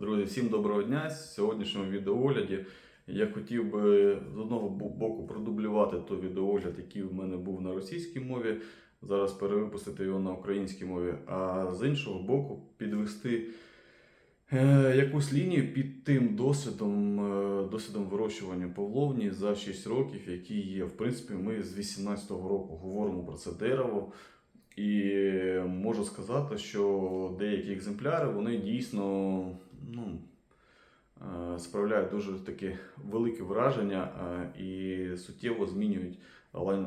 Друзі, всім доброго дня! В сьогоднішньому відеоогляді я хотів би з одного боку продублювати той відеоогляд, який в мене був на російській мові, зараз перевипустити його на українській мові, а з іншого боку підвести е, якусь лінію під тим досвідом, е, досвідом вирощування павловні за 6 років, який є. В принципі, ми з 18-го року говоримо про це дерево. І можу сказати, що деякі екземпляри вони дійсно ну, е, справляють дуже таке велике враження е, і суттєво змінюють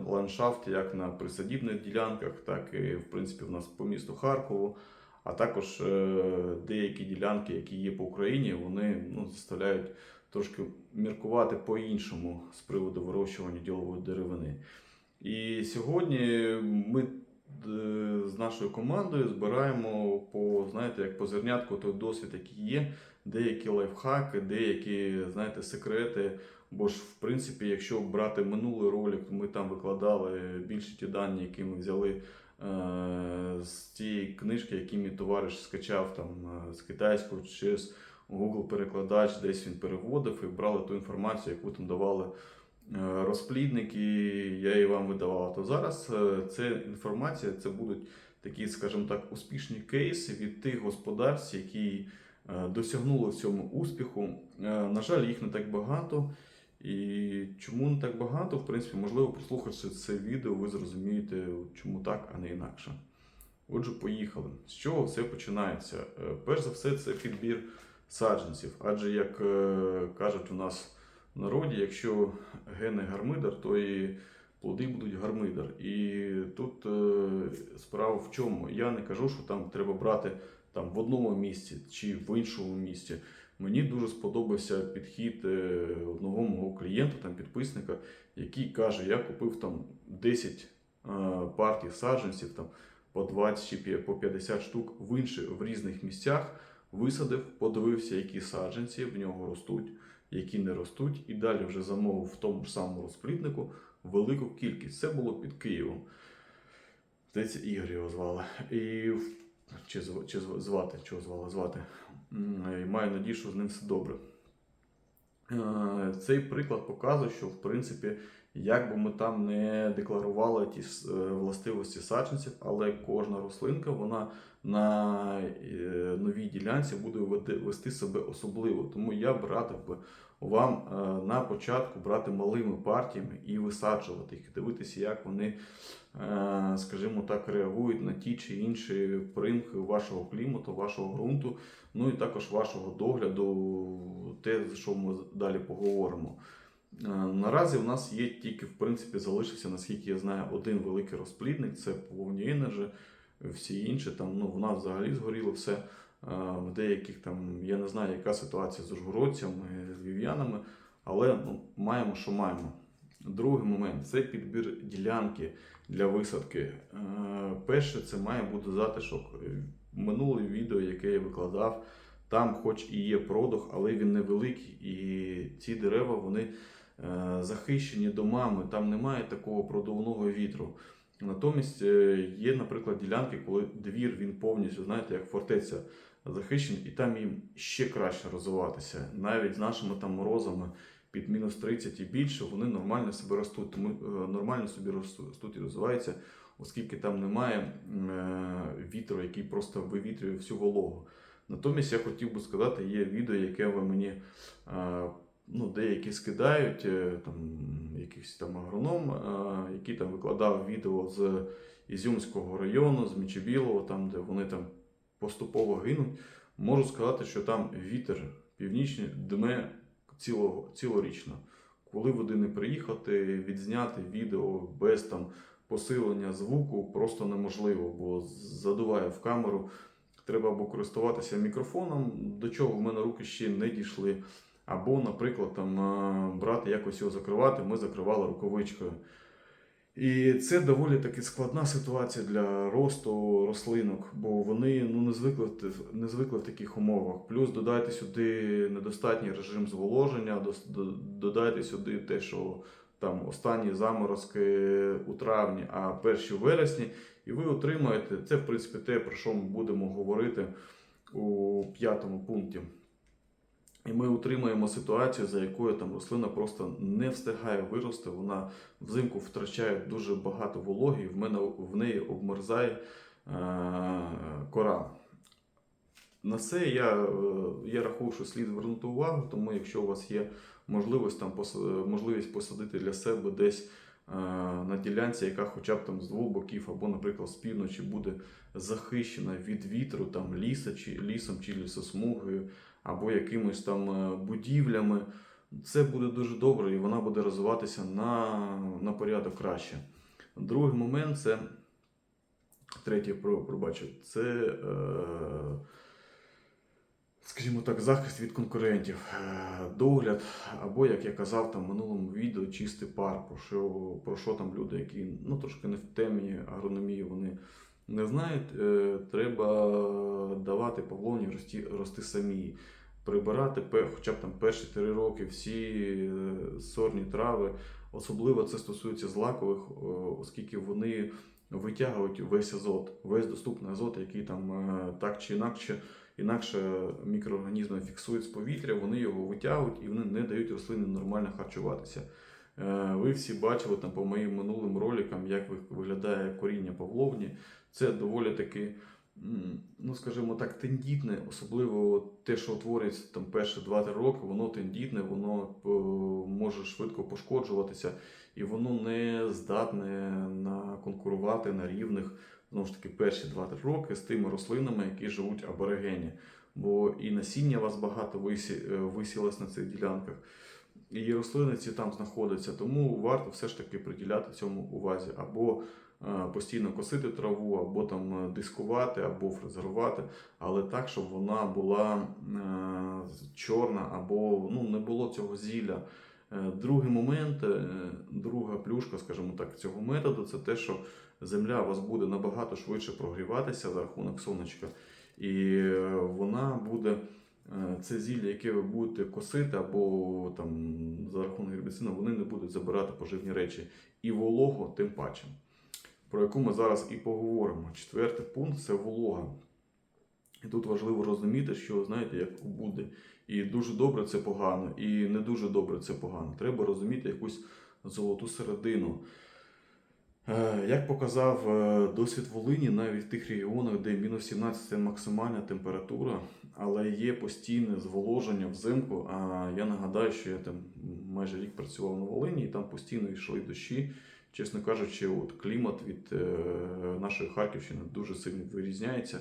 ландшафт як на присадібних ділянках, так і в принципі в нас по місту Харкову. А також е, деякі ділянки, які є по Україні, вони ну, заставляють трошки міркувати по-іншому з приводу вирощування ділової деревини. І сьогодні ми з нашою командою збираємо по, знаєте, як по зернятку той досвід, який є, деякі лайфхаки, деякі, знаєте, секрети. Бо ж, в принципі, якщо брати минулий ролик, ми там викладали більше ті дані, які ми взяли е, з тієї книжки, які мій товариш скачав там е, з китайського чи з Google перекладач, десь він переводив і брали ту інформацію, яку там давали е, розплідники, я її вам видавав. То зараз е, це інформація, це будуть такі, скажімо так, успішні кейси від тих господарств, які е, досягнули в цьому успіху. Е, На жаль, їх не так багато. І чому не так багато? В принципі, можливо, послухавши це відео, ви зрозумієте, чому так, а не інакше. Отже, поїхали. З чого все починається? Е, Перш за все, це підбір саджанців. Адже, як е, кажуть у нас народі, якщо гени гармидар, то і плоди будуть гармидар. І тут е, справа в чому? Я не кажу, що там треба брати там, в одному місці чи в іншому місці. Мені дуже сподобався підхід е, одного мого клієнта, там, підписника, який каже: я купив там 10 е, партій саджанців, там, по 20 чи по 50 штук в інших в різних місцях, висадив, подивився, які саджанці в нього ростуть, які не ростуть, і далі вже замовив в тому ж самому розпліднику велику кількість. Це було під Києвом. Здається, Ігор його звали. І чи, чи зв- звати, чого звали звати. І маю надію, що з ним все добре. Е, Цей приклад показує, що в принципі, як би ми там не декларували ті е, властивості саджанців, але кожна рослинка вона на е, новій ділянці буде вести себе особливо. Тому я б радив би вам е, на початку брати малими партіями і висаджувати їх, дивитися, як вони, скажімо так, реагують на ті чи інші примхи вашого клімату, вашого ґрунту, ну і також вашого догляду, те, що ми далі поговоримо. Е, Наразі в нас є тільки, в принципі, залишився, наскільки я знаю, один великий розплідник це Повні Energy. Всі інші там, ну, в нас взагалі згоріло все. Е, В деяких там, я не знаю, яка ситуація з ужгородцями, з львів'янами, але ну, маємо, що маємо. Другий момент це підбір ділянки для висадки. Е, Перше, це має бути затишок. Минуле відео, яке я викладав, там, хоч і є продох, але він невеликий. І ці дерева вони захищені домами, там немає такого продувного вітру. Натомість е, є, наприклад, ділянки, коли двір він повністю, знаєте, як фортеця захищений, і там їм ще краще розвиватися. Навіть з нашими там морозами під мінус 30 і більше, вони нормально себе ростуть, тому е, нормально собі ростуть і розвиваються, оскільки там немає е, вітру, який просто вивітрює всю вологу. Натомість я хотів би сказати, є відео, яке ви мені е, ну, деякі скидають, е, там якийсь там агроном, е, який там викладав відео з Ізюмського району, з Мічебілого, там, де вони там поступово гинуть. Можу сказати, що там вітер північний дме цілого, цілорічно. Коли води не приїхати, відзняти відео без там посилення звуку просто неможливо, бо задуває в камеру. Треба або користуватися мікрофоном, до чого в мене руки ще не дійшли. Або, наприклад, там брати якось його закривати, ми закривали рукавичкою. І це доволі таки складна ситуація для росту рослинок, бо вони ну, не, звикли, не звикли в таких умовах. Плюс додайте сюди недостатній режим зволоження, додайте сюди те, що там останні заморозки у травні, а перші вересні, і ви отримаєте це, в принципі, те, про що ми будемо говорити у п'ятому пункті. І ми утримуємо ситуацію, за якою там рослина просто не встигає вирости. Вона взимку втрачає дуже багато вологи, і в мене в неї обмерзає е, кора. На це я, е, я рахую, що слід звернути увагу, тому якщо у вас є можливість, там, пос- можливість посадити для себе десь е, на ділянці, яка хоча б там з двох боків, або, наприклад, з півночі буде захищена від вітру, там, ліса, чи, лісом чи лісосмугою, або якимись там е, будівлями, це буде дуже добре і вона буде розвиватися на, на порядок краще. Другий момент це третій пробачу, це, е, скажімо так, захист від конкурентів, Е, догляд, або, як я казав там в минулому відео, чистий пар, про що, про що там люди, які ну, трошки не в темі агрономії, вони не знають, е, треба давати павловні рости, рости самі. Прибирати хоча б там перші три роки всі е, сорні трави. Особливо це стосується злакових, е, оскільки вони витягують весь азот, весь доступний азот, який там так чи інакше, інакше мікроорганізми фіксують з повітря, вони його витягують і вони не дають рослині нормально харчуватися. Е, Ви всі бачили там по моїм минулим роликам, як виглядає коріння павловні. Це доволі таки, ну скажімо так, тендітне, особливо те, що утворюється там перші 2-3 роки, воно тендітне, воно е, може швидко пошкоджуватися, і воно не здатне на конкурувати на рівних знову ж таки перші 2-3 роки з тими рослинами, які живуть аборигені. Бо і насіння у вас багато висі, е, висілось на цих ділянках. І рослини ці там знаходяться, тому варто все ж таки приділяти цьому увазі. Або е, постійно косити траву, або там е, дискувати, або фрезерувати, але так, щоб вона була е, чорна, або ну, не було цього зілля. Другий момент, друга плюшка, скажімо так, цього методу, це те, що земля у вас буде набагато швидше прогріватися за рахунок сонечка, і вона буде. Е, Це зілля, яке ви будете косити, або там за рахунок гербіцину, вони не будуть забирати поживні речі. І вологу тим паче, про яку ми зараз і поговоримо. Четвертий пункт це волога. І тут важливо розуміти, що знаєте, як буде. І дуже добре це погано, і не дуже добре це погано. Треба розуміти якусь золоту середину. Е, Як показав е, досвід Волині, навіть в тих регіонах, де мінус 17 це максимальна температура, але є постійне зволоження взимку. А я нагадаю, що я там майже рік працював на Волині, і там постійно йшли дощі. Чесно кажучи, от клімат від е, нашої Харківщини дуже сильно вирізняється.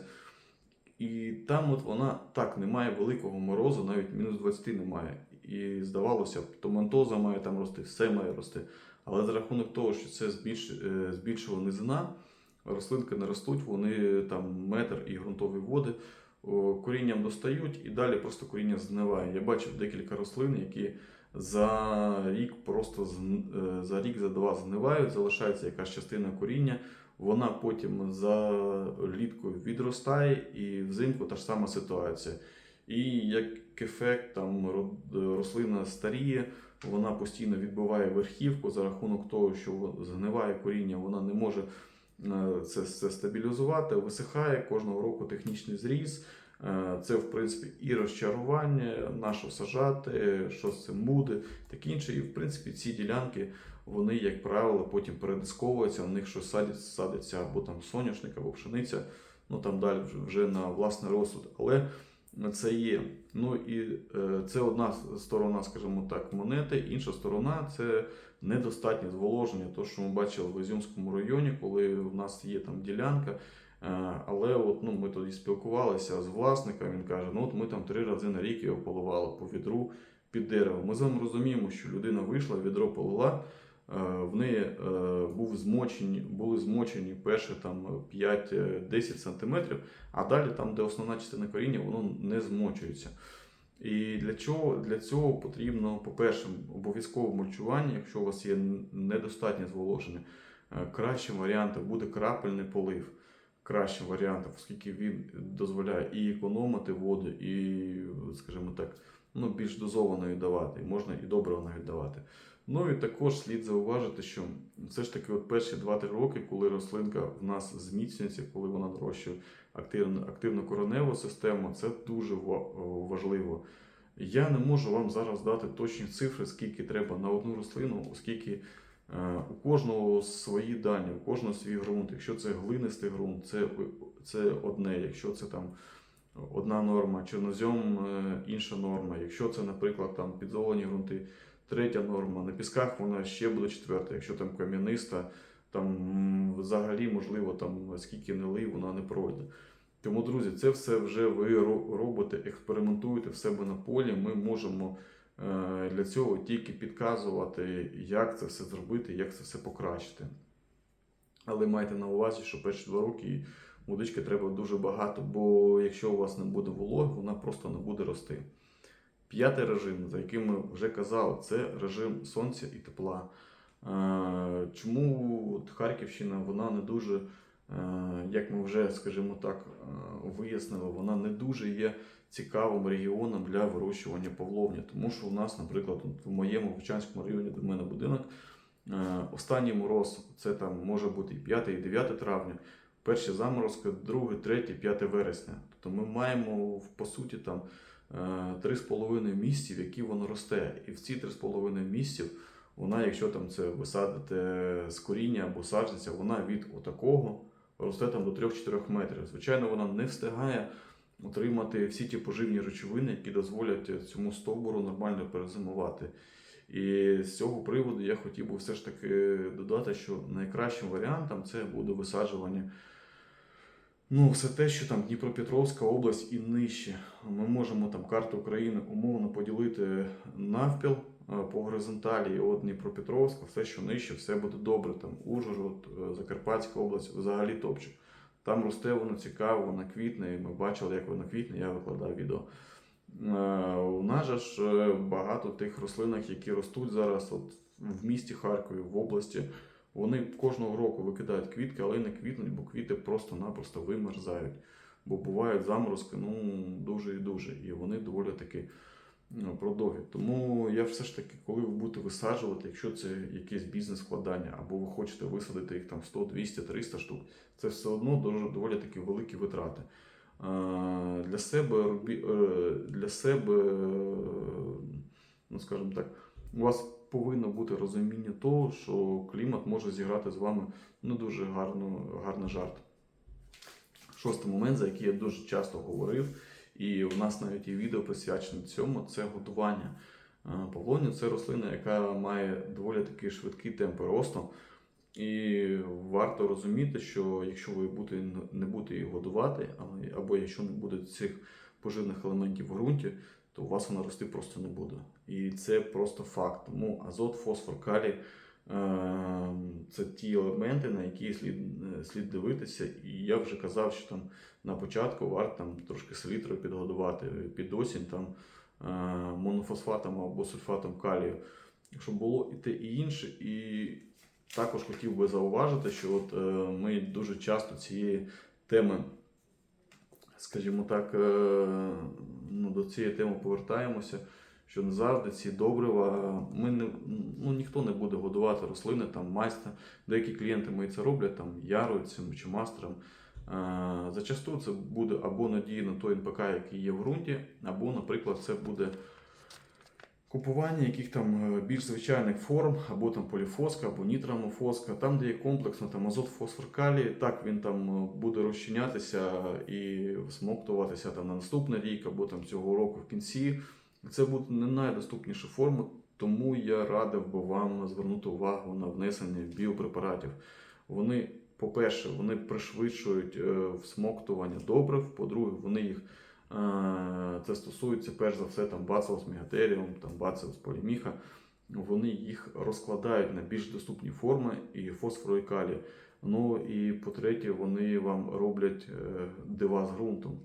І там от вона так немає великого морозу, навіть мінус 20 немає. І здавалося б, то мантоза має там рости, все має рости. Але за рахунок того, що це е, збільшила низина, рослинки не ростуть, вони там метр і ґрунтові води корінням достають і далі просто коріння згниває. Я бачив декілька рослин, які за рік просто е, за рік, за два згнивають, залишається якась частина коріння. Вона потім за літкою відростає, і взимку та ж сама ситуація. І як ефект, там рослина старіє, вона постійно відбиває верхівку за рахунок того, що згниває коріння, вона не може е, це, це стабілізувати, висихає кожного року технічний зріз. Е, Це, в принципі, і розчарування, на що сажати, що з цим буде, таке інше. І, в принципі, ці ділянки, вони, як правило, потім передисковуються, на них щось садиться, садиться або там соняшник, або пшениця, ну там далі вже на власний розсуд. Але це є. Ну і е, це одна сторона, скажімо так, монети. Інша сторона це недостатнє зволоження. То, що ми бачили в Ізюмському районі, коли в нас є там ділянка. Е, Але от, ну, ми тоді спілкувалися з власником, він каже, ну от ми там три рази на рік його поливали по відру під дерево. Ми з вами розуміємо, що людина вийшла, відро полила, в неї е, був змочені, були змочені перші там 5-10 сантиметрів, а далі там, де основна частина коріння, воно не змочується. І для чого для цього потрібно, по-перше, обов'язкове мульчування, якщо у вас є недостатнє зволоження. Е, Кращим варіантом буде крапельний полив. Кращим варіантом, оскільки він дозволяє і економити воду, і, скажімо так, ну, більш дозованою давати, можна і доброго навіть давати. Ну і також слід зауважити, що все ж таки от перші 2-3 роки, коли рослинка в нас зміцнюється, коли вона нарощує активну, активну кореневу систему, це дуже важливо. Я не можу вам зараз дати точні цифри, скільки треба на одну рослину, оскільки е, у кожного свої дані, у кожного свій ґрунт. Якщо це глинистий ґрунт, це, це одне. Якщо це там одна норма, чорнозьом е, інша норма. Якщо це, наприклад, там підзолені ґрунти, третя норма. На пісках вона ще буде четверта. Якщо там кам'яниста, там взагалі можливо там скільки не лий, вона не пройде. Тому, друзі, це все вже ви робите, експериментуєте в себе на полі. Ми можемо е, для цього тільки підказувати, як це все зробити, як це все покращити. Але майте на увазі, що перші два роки водички треба дуже багато, бо якщо у вас не буде вологи, вона просто не буде рости. П'ятий режим, за яким ми вже казали, це режим сонця і тепла. Е, Чому от Харківщина вона не дуже, е, як ми вже, скажімо так, е, вияснили, вона не дуже є цікавим регіоном для вирощування павловні. Тому що у нас, наприклад, в моєму Вовчанському районі, в мене будинок, останній мороз це там може бути і 5, і 9 травня. Перші заморозки 2, 3, 5 вересня. Тобто ми маємо по суті там 3,5 місяці, в які воно росте. І в ці 3,5 місяців вона, якщо там це ви садите з коріння або саджанця, вона від отакого росте там до 3-4 метрів. Звичайно, вона не встигає отримати всі ті поживні речовини, які дозволять цьому стовбуру нормально перезимувати. І з цього приводу я хотів би все ж таки додати, що найкращим варіантом це буде висаджування. Ну, все те, що там Дніпропетровська область і нижче. Ми можемо там карту України умовно поділити навпіл е, по горизонталі. От Дніпропетровська, все, що нижче, все буде добре. Там Ужгород, е, Закарпатська область взагалі топчик. Там росте воно цікаво, воно квітне, ми бачили, як воно квітне, я викладав відео. Е, У нас ж багато тих рослинок, які ростуть зараз от в місті Харкові, в області. Вони кожного року викидають квітки, але не квітнуть, бо квіти просто-напросто вимерзають. Бо бувають заморозки ну, дуже і дуже, і вони доволі таки ну, продовгі. Тому я все ж таки, коли ви будете висаджувати, якщо це якесь бізнес-вкладання, або ви хочете висадити їх там 100, 200, 300 штук, це все одно дуже доволі таки великі витрати. Для себе е, для себе, ну скажімо так, у вас повинно бути розуміння того, що клімат може зіграти з вами не дуже гарно, гарний жарт. Шостий момент, за який я дуже часто говорив, і у нас навіть є відео присвячене цьому, це годування. Е, це рослина, яка має доволі таки швидкий темп росту. І варто розуміти, що якщо ви будете, не будете її годувати, або якщо не буде цих поживних елементів в ґрунті, то у вас вона рости просто не буде. І це просто факт. Тому азот, фосфор, калій е, це ті елементи, на які слід, е, слід дивитися. І я вже казав, що там на початку варто там трошки селітрою підгодувати під осінь там е, монофосфатом або сульфатом калію, щоб було і те, і інше. І також хотів би зауважити, що от, е, ми дуже часто цієї теми, скажімо так, е, ну, до цієї теми повертаємося, що не завжди ці добрива, ми не, ну, ніхто не буде годувати рослини, там майстер. Деякі клієнти мої це роблять, там яруюцем чи мастером. Е, Зачасту це буде або надія на той НПК, який є в ґрунті, або, наприклад, це буде купування яких там е, більш звичайних форм, або там поліфоска, або нітрамофоска, там, де є комплексно там азот, фосфор, калій, так він там е, буде розчинятися і всмоктуватися там на наступний рік, або там цього року в кінці. Це буде не найдоступніша форма, тому я радив би вам звернути увагу на внесення біопрепаратів. Вони, по-перше, вони пришвидшують е, всмоктування добрив, по-друге, вони їх Це стосується перш за все там Bacillus megatherium, там Bacillus polymyxa. Вони їх розкладають на більш доступні форми і фосфору і калію. Ну і по-третє, вони вам роблять е, дива з ґрунтом.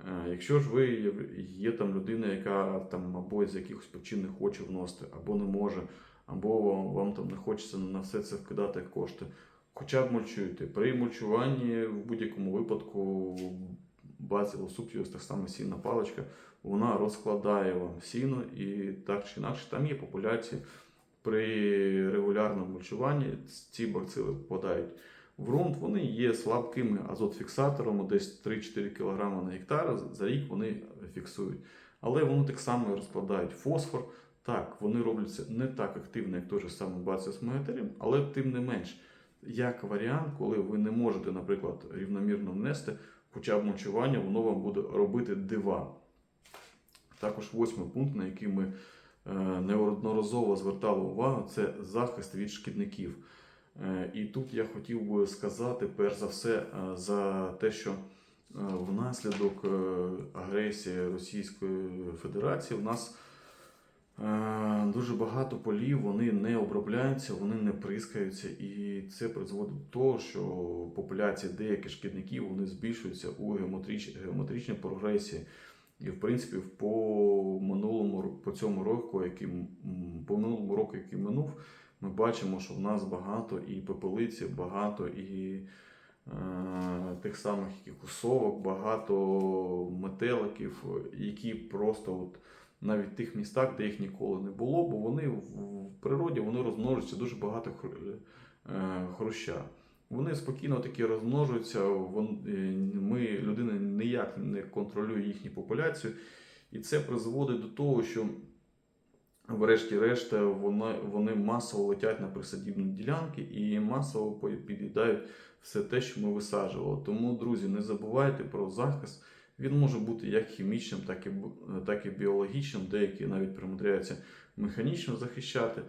Е, Якщо ж ви є там людина, яка там або з якихось причин не хоче вносити, або не може, або вам, вам там не хочеться на все це вкидати кошти, хоча б мульчуйте. При мульчуванні в будь-якому випадку бацилу суп'юс, так само сінна паличка, вона розкладає вам сіно і так чи інакше там є популяції. При регулярному мульчуванні ці бацили попадають в ґрунт, вони є слабкими азотфіксаторами, десь 3-4 кг на гектар. За рік вони фіксують. Але вони так само розкладають фосфор. Так, вони роблять це не так активно, як той же самий бацис мегатерин, але тим не менш, як варіант, коли ви не можете, наприклад, рівномірно внести, хоча б мульчування, воно вам буде робити дива. Також восьмий пункт, на який ми е, неодноразово звертали увагу, це захист від шкідників. Е, І тут я хотів би сказати, перш за все, е, за те, що внаслідок агресії Російської Федерації в нас дуже багато полів вони не обробляються, вони не прискаються, і це призводить до того, що популяція деяких шкідників вони збільшуються у геометрич, геометричній прогресії. І в принципі, по минулому по цьому року, який по минулому року, який минув, ми бачимо, що в нас багато і пепелиці, багато і е, тих самих які кусовок, багато метеликів, які просто от навіть в тих містах, де їх ніколи не було, бо вони в, природі вони розмножуються дуже багато е, хруща. Вони спокійно такі розмножуються. Е, ми, людина ніяк не контролює їхню популяцію, і це призводить до того, що врешті-решт вони, вони масово летять на присадібні ділянки і масово під'їдають все те, що ми висаджували. Тому, друзі, не забувайте про захист. Він може бути як хімічним, так і, так і біологічним, деякі навіть примудряються механічно захищати.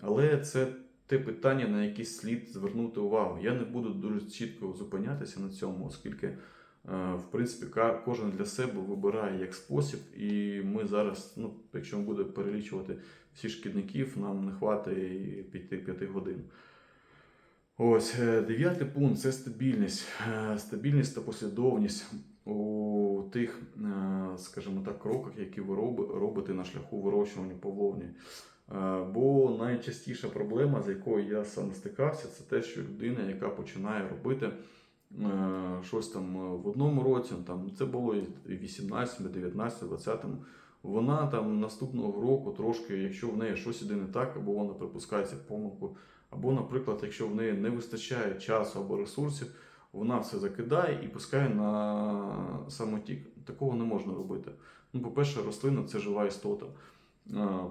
Але це те питання, на яке слід звернути увагу. Я не буду дуже чітко зупинятися на цьому, оскільки, е, в принципі, кожен для себе вибирає як спосіб, і ми зараз, ну, якщо ми будемо перелічувати всіх шкідників, нам не хватить 5, годин. Ось е, дев'ятий пункт це стабільність. Е, Стабільність та послідовність у тих, е, скажімо так, кроках, які ви робите на шляху вирощування павловні. Е, Бо найчастіша проблема, з якою я сам стикався, це те, що людина, яка починає робити е, щось там в одному році, там це було і 18, 19, 20, вона там наступного року трошки, якщо в неї щось іде не так, або вона припускається помилку, або, наприклад, якщо в неї не вистачає часу або ресурсів, вона все закидає і пускає на самотік. Такого не можна робити. Ну, по-перше, рослина це жива істота.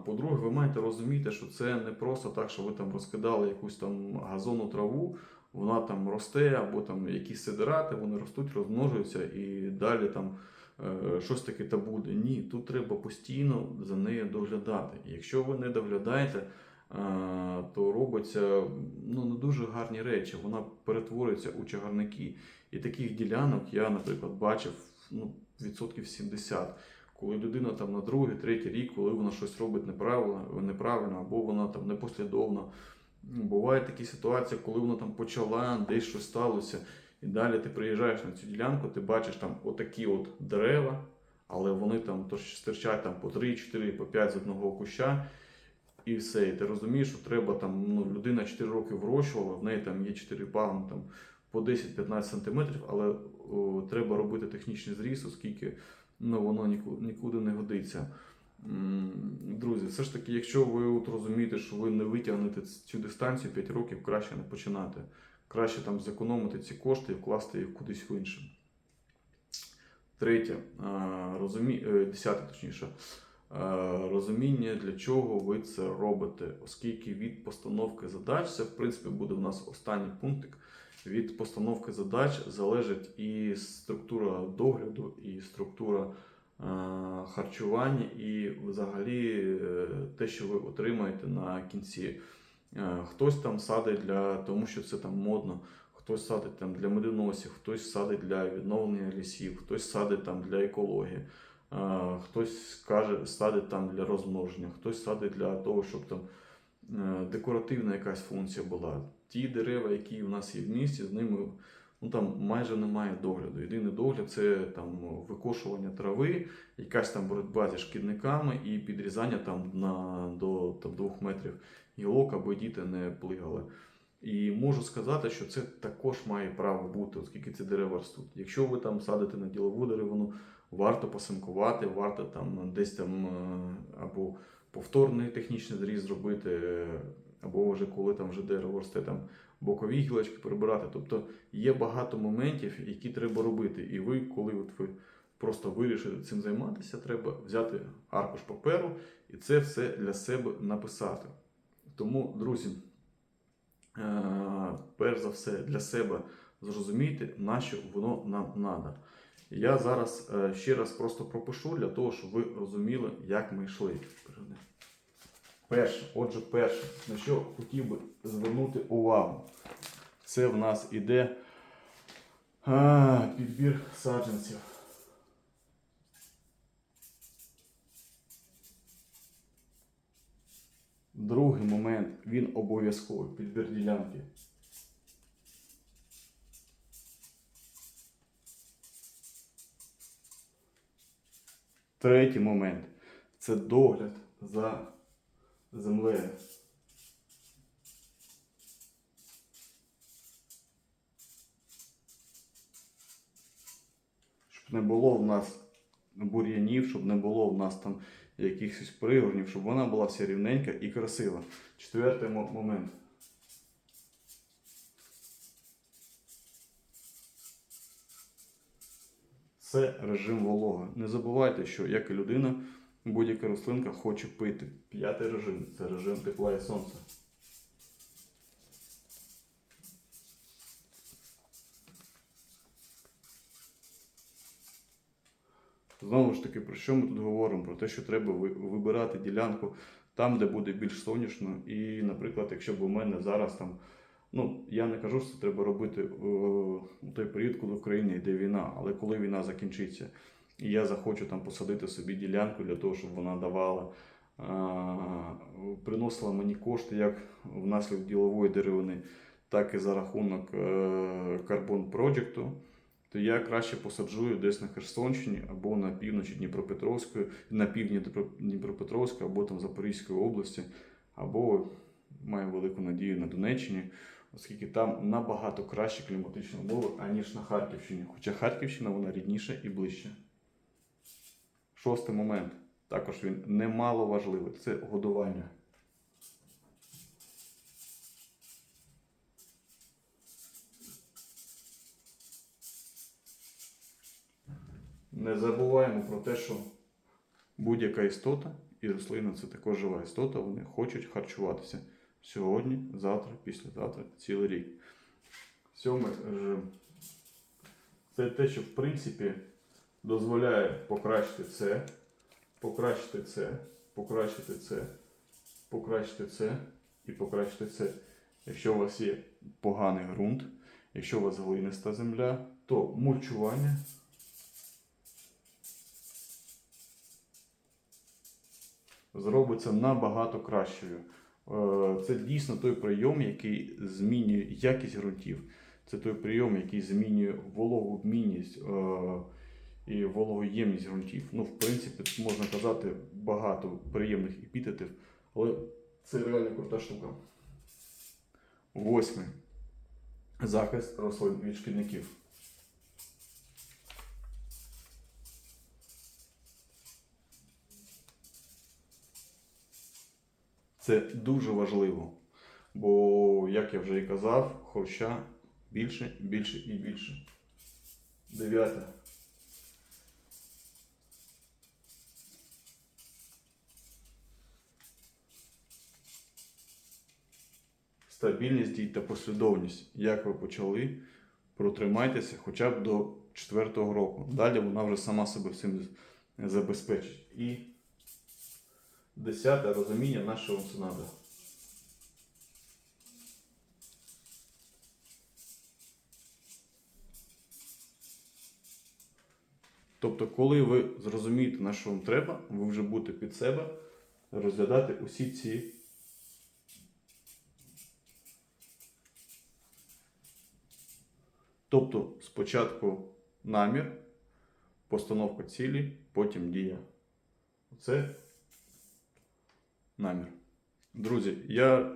По-друге, ви маєте розуміти, що це не просто так, що ви там розкидали якусь там газонну траву, вона там росте, або там якісь сидирати, вони ростуть, розмножуються і далі там е, щось таке та буде. Ні, тут треба постійно за нею доглядати. Якщо ви не доглядаєте, то робиться ну, не дуже гарні речі. Вона перетворюється у чагарники. І таких ділянок я, наприклад, бачив ну, відсотків 70 коли людина там на другий, третій рік, коли вона щось робить неправильно, неправильно або вона там непослідовна. Бувають такі ситуації, коли вона там почала, десь щось сталося, і далі ти приїжджаєш на цю ділянку, ти бачиш там отакі от дерева, але вони там то стирчать там по 3, 4, по 5 з одного куща. І все, і ти розумієш, що треба там, ну, людина 4 роки вирощувала, в неї там є 4 пагони там, по 10-15 см, але о, треба робити технічний зріз, оскільки ну, воно ніку- нікуди не годиться. Друзі, все ж таки, якщо ви от розумієте, що ви не витягнете цю дистанцію 5 років, краще не починати. Краще там зекономити ці кошти і вкласти їх кудись в інше. Третє, розумі... е, десяте точніше, розуміння, для чого ви це робите, оскільки від постановки задач, це в принципі буде в нас останній пунктик. Від постановки задач залежить і структура догляду, і структура е, харчування, і взагалі е, те, що ви отримаєте на кінці. Е, Хтось там садить для тому, що це там модно, хтось садить там для медоносів, хтось садить для відновлення лісів, хтось садить там для екології, е, хтось каже, садить там для розмноження, хтось садить для того, щоб там е, декоративна якась функція була. Ті дерева, які у нас є в місті, з ними ну, там майже немає догляду. Єдиний догляд це там викошування трави, якась там боротьба зі шкідниками і підрізання там на, до там, двох метрів гілок, аби діти не плигали. І можу сказати, що це також має право бути, оскільки ці дерева ростуть. Якщо ви там садите на ділову деревину, варто посимкувати, варто там десь там е, або повторний технічний зріз зробити, або вже коли там вже дерево росте, там бокові гілочки прибирати. Тобто є багато моментів, які треба робити. І ви, коли от ви просто вирішити цим займатися, треба взяти аркуш паперу і це все для себе написати. Тому, друзі, е, перш за все для себе зрозумійте, на що воно нам треба. Я зараз е, ще раз просто пропишу для того, щоб ви розуміли, як ми йшли. Перше, отже, перше, на що хотів би звернути увагу, це в нас іде а, підбір саджанців. Другий момент, він обов'язковий підбір ділянки. Третій момент це догляд за землею. Щоб не було в нас бур'янів, щоб не було в нас там якихось пригорнів, щоб вона була вся рівненька і красива. Четвертий момент. Це режим волога. Не забувайте, що як і людина, будь-яка рослинка хоче пити. П'ятий режим це режим тепла і сонця. Знову ж таки, про що ми тут говоримо? Про те, що треба вибирати ділянку там, де буде більш сонячно. І, наприклад, якщо б у мене зараз там, ну я не кажу, що це треба робити е, у той період, коли в Україні йде війна, але коли війна закінчиться, і я захочу там посадити собі ділянку для того, щоб вона давала, приносила мені кошти як внаслідок ділової деревини, так і за рахунок е, карбон проджекту то я краще посаджую десь на Херсонщині або на півночі Дніпропетровської, на півдні Дніпро- Дніпропетровської, або там Запорізької області, або маю велику надію на Донеччині, оскільки там набагато кращі кліматичні умови, аніж на Харківщині. Хоча Харківщина вона рідніша і ближче. Шостий момент. Також він немало важливий. Це годування. Не забуваємо про те, що будь-яка істота, і рослина це також жива істота, вони хочуть харчуватися сьогодні, завтра, післязавтра, цілий рік. Сьомий режим. Це те, що в принципі дозволяє покращити це, покращити це, покращити це, покращити це і покращити це. Якщо у вас є поганий ґрунт, якщо у вас глиниста земля, то мульчування зробиться набагато кращою. Е, Це дійсно той прийом, який змінює якість ґрунтів. Це той прийом, який змінює вологообмінність е, і вологоємність ґрунтів. Ну, в принципі, можна казати багато приємних епітетів, але це реально крута штука. Восьмий. Захист рослин від шкідників. Це дуже важливо. Бо, як я вже і казав, хруща більше, більше і більше. Дев'яте. Стабільність дій та послідовність. Як ви почали, протримайтеся хоча б до четвертого року. Далі вона вже сама себе всім забезпечить. І Десяте розуміння нашого цунада. Тобто, коли ви зрозумієте, на що вам треба, ви вже будете під себе розглядати усі ці Тобто спочатку намір, постановка цілі, потім дія. Це намір. Друзі, я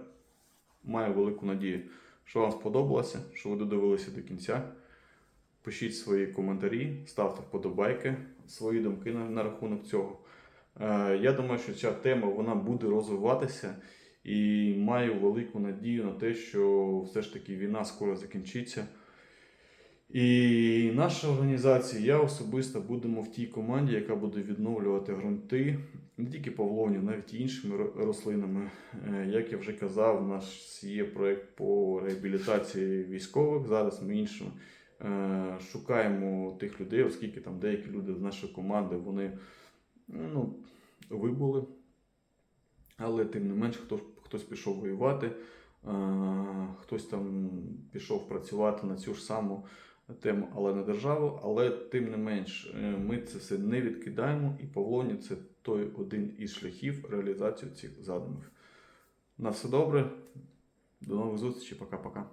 маю велику надію, що вам сподобалося, що ви додивилися до кінця. Пишіть свої коментарі, ставте вподобайки, свої думки на, на рахунок цього. Е, я думаю, що ця тема вона буде розвиватися і маю велику надію на те, що все ж таки війна скоро закінчиться. І наша організація, я особисто будемо в тій команді, яка буде відновлювати ґрунти не тільки павловню, навіть іншими рослинами. Е, Як я вже казав, у нас є проєкт по реабілітації військових. Зараз ми іншим е, шукаємо тих людей, оскільки там деякі люди з нашої команди вони ну, вибули. Але тим не менш, хтось, хтось пішов воювати, е, хтось там пішов працювати на цю ж саму тему, але на державу. Але тим не менш, е, ми це все не відкидаємо, і Павлоні це той один із шляхів реалізації цих задумів. На все добре. До нових зустрічей, пока-пока.